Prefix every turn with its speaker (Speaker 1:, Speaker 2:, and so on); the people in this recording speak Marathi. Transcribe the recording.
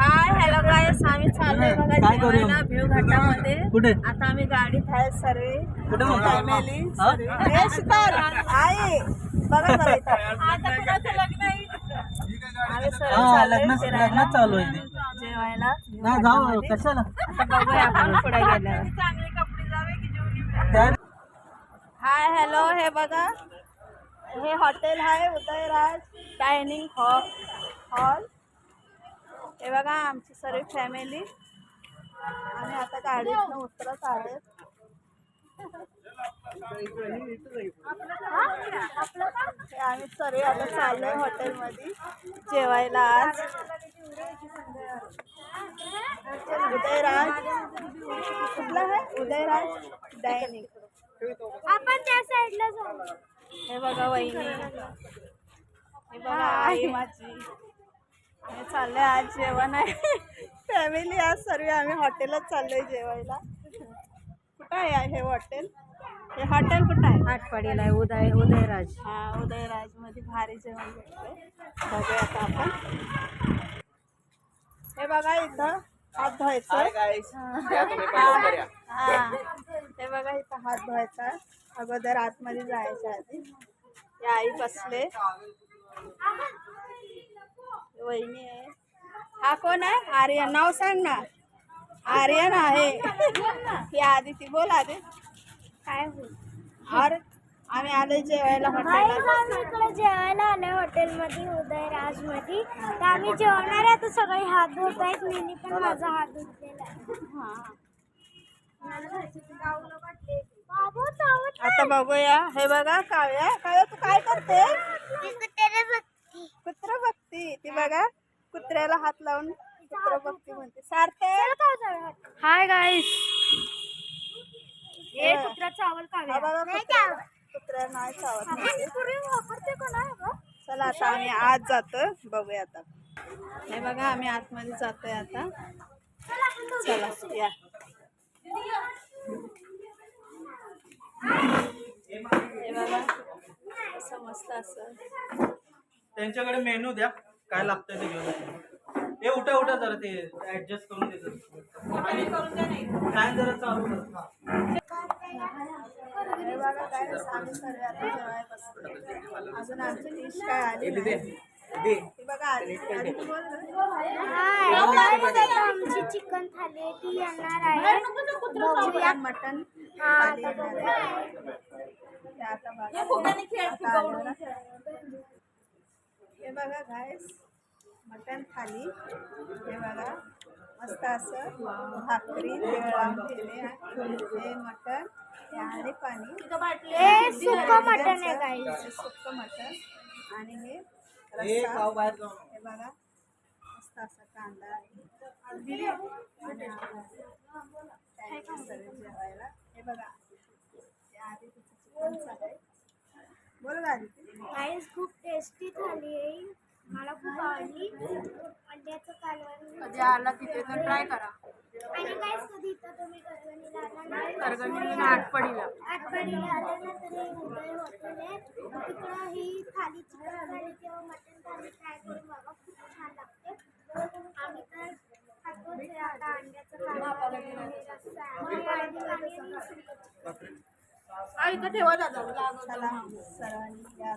Speaker 1: हाय हॅलो गायस आम्ही चाललोय बघा
Speaker 2: काय करू?
Speaker 1: जेवायला भिव घाटामध्ये
Speaker 2: कुठे?
Speaker 1: आता आम्ही गाडीत आहे सर्व? फॅमिली
Speaker 2: हा?
Speaker 1: आहे. बघा जरा इथं. आता कुणाचं लग्न आहे? आम्ही सर्व
Speaker 2: हा
Speaker 1: चाललोय
Speaker 2: लग्न
Speaker 1: फिरायला.
Speaker 2: लग्नात चालू आहे ते.
Speaker 1: जेवायला.
Speaker 2: नाही जाऊ कशाला?
Speaker 1: आता बघूया आपण पुढे गेल्यावर.
Speaker 2: त्या-
Speaker 1: हाय हॅलो हे बघा. हे हॉटेल आहे उदयराज डायनिंग हॉल हॉल. हे बघा आमची सर्व फॅमिली आम्ही आता गाडीतनं उतरत आहे. आम्ही सर्व आता चाललोय हॉटेलमध्ये जेवायला आज. उदयराज. कुठला आहे? उदयराज डायनिंग.
Speaker 3: आपण त्या साईडला जाऊ.
Speaker 1: हे बघा वहिनी. हे बघा आई माझी. चाललोय आज जेवण आहे. फॅमिली आज सर्व आम्ही हॉटेलच चाललोय जेवायला. कुठं आहे हे हॉटेल? हे हॉटेल कुठं आहे?
Speaker 3: आठवाडीला आहे उदय उदयराज.
Speaker 1: हा उदयराजमध्ये भारी जेवण भेटतंय. बघूया आता आपण. हे बघा इथं हात धुवायचं. हा. हा. हे बघा इथं हात धुवायचा. अगोदर आतमध्ये जायच्या आधी. या आई बसले. वहिनी आहे. हा कोण आहे? आर्यन. नाव सांग ना. आर्यन आहे. ही आदिती बोल आधी
Speaker 3: काय होईल
Speaker 1: और आम्ही आलो जेवायला
Speaker 3: इकडे जेवायला आलोय हॉटेलमध्ये उदयराजमध्ये तर आम्ही जेवणार आहे तर सगळे हात धुत आहेत. मी पण माझा हात धुतलेला
Speaker 1: हा. आता बघूया. हे बघा काव्या. काव्या तू काय करते कुत्र बघती ती बघा कुत्र्याला हात लावून कुत्र बघती. म्हणते. सारखे
Speaker 3: हाय गाईस
Speaker 1: हे
Speaker 3: कुत्रा चावल
Speaker 1: हा बघा कुत्र्या कुत्र्या नाही.
Speaker 3: वापरते कोण आहे
Speaker 1: चला आता आम्ही आत जातो बघूया आता. हे बघा आम्ही आतमध्ये जातोय आता. चला या. हे बघा. असं मस्त असं.
Speaker 2: त्यांच्याकडे मेनू द्या. काय लागतं ते घेऊन या. हे उठा उठा जरा ते ऍडजस्ट करून देतात आणि काय जरा चालू कर.
Speaker 1: अजून आमची डिश काय आली
Speaker 3: आमची चिकन थाली आहे ती येणार आहे.
Speaker 1: मटन आता. हे बघा गायस मटन थाली. हे बघा मस्त असं भाकरी केले हे मटन हे आणि पाणी.
Speaker 3: हे सुक्क मटण आहे
Speaker 1: सुक्क आणि हे
Speaker 2: हे
Speaker 1: रस्सा. हे बघा मस्त असा कांदा जेवायला. हे बघा हे आधी बोल
Speaker 3: गाईस खूप टेस्टी थाली आहे. मला खूप आवडली. अंड्याचं कालवण.
Speaker 1: कधी आला तिथे तर ट्राय करा.
Speaker 3: आणि गाईस कधी इथं तुम्ही करगणीला आला नाही
Speaker 1: करगणी आठपडीला
Speaker 3: आठवडीला आला ना तर हे उदय हॉटेल आहे तिकडं ही थाली चिकन थाली किंवा मटन थाली ट्राय करून बघा. खूप छान लागते. आम्ही तर आहे आता अंड्याचं कालवण रस्सा आणि
Speaker 1: इथं ठेवा दादा चला सर्वांनी या.